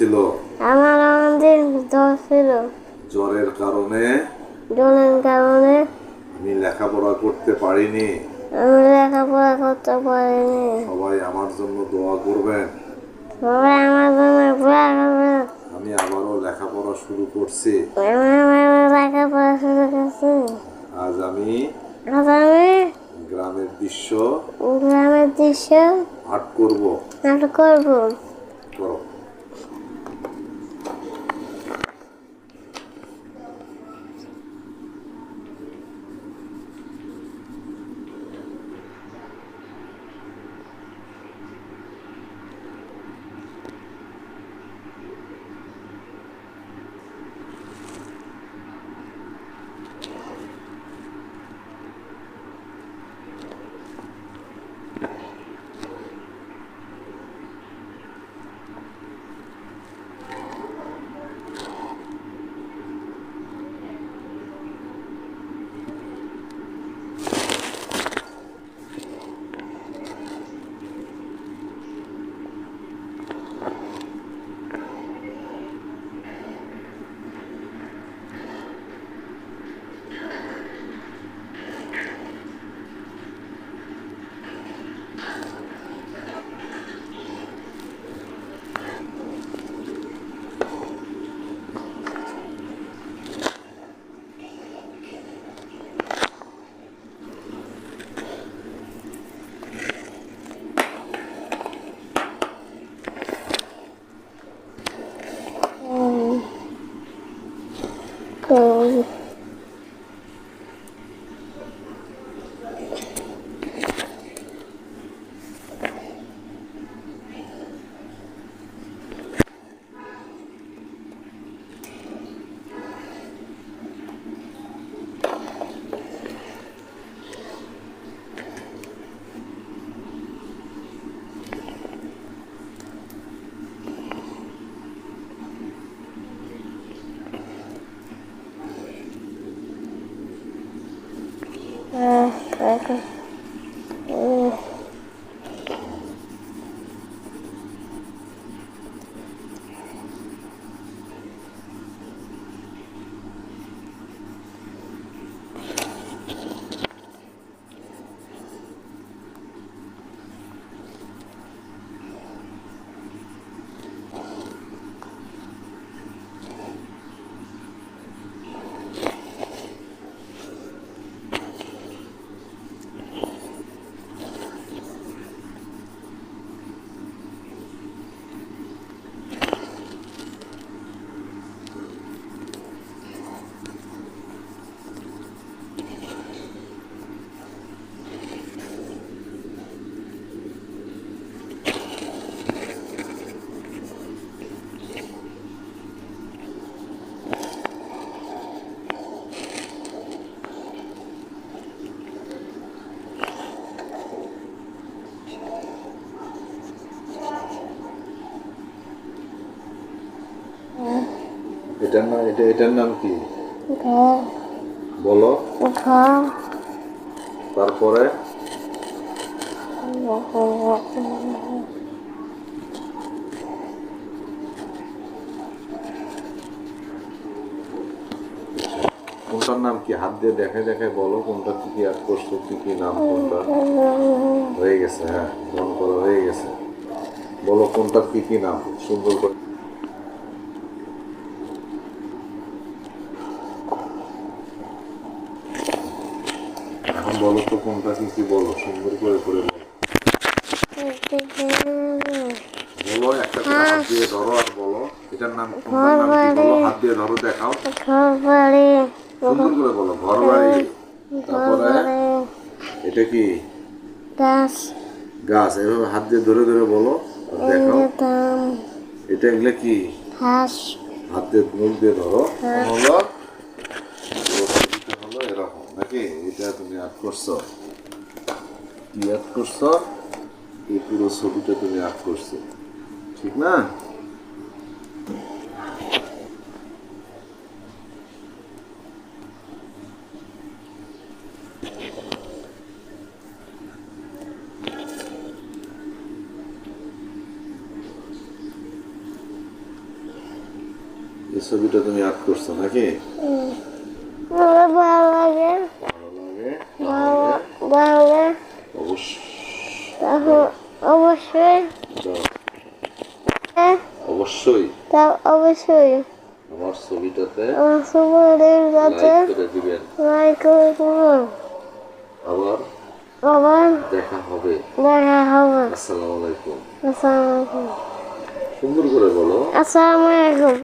ছিল? আমার আমাদের জ্বর ছিল। জ্বরের কারণে? জলের কারণে। আমি লেখাপড়া করতে পারিনি। আমি লেখাপড়া করতে পারিনি। সবাই আমার জন্য দোয়া করবেন। সবাই আমার জন্য দোয়া করবে আমি আবারও লেখাপড়া শুরু করছি। লেখাপড়া শুরু করছি। আজ আমি আজ আমি গ্রামের দৃশ্য গ্রামের দৃশ্য আর্ট করব। নাটক করব। করো। Э, Пока. এটার নাম এটা এটার নাম কি? বলো। তারপরে? কোনটার নাম কি? হাত দিয়ে দেখে দেখে বলো কোনটা কি কি আর্ট করছ কি কি নাম কোনটা? হয়ে গেছে হ্যাঁ মন করা হয়ে গেছে। বলো কোনটার কি কি নাম? সুন্দর করে। বলো তো কোনটা কি কি বলো সুন্দর করে করে বলো বলো একটা হাত দিয়ে ধরো আর বলো এটার নাম কোনটার নাম হাত দিয়ে ধরো দেখাও ঘর বাড়ি সুন্দর করে বলো ঘর বাড়ি তারপরে এটা কি গাছ গাছ এভাবে হাত দিয়ে ধরে ধরে বলো আর দেখাও এটা এগুলো কি হাঁস হাত দিয়ে মুখ দিয়ে ধরো হলো পুরো ছবিটা হলো এরকম নাকি এটা তুমি করছ? কি করছ? এই পুরো ছবিটা তুমি আর্ট করছ। ঠিক না? ছবিটা তুমি করছ নাকি? ভালো লাগে। তাহলে অবশ্যই। হ্যাঁ। অবশ্যই। তা অবশ্যই। আমার ছবিটাতে আমার দিবেন লাইক করে দেবেন। আবার আবার দেখা হবে। দেখা হবে। আসসালামু আলাইকুম। আসসালামু আলাইকুম। সুন্দর করে বলো। আসসালামু আলাইকুম।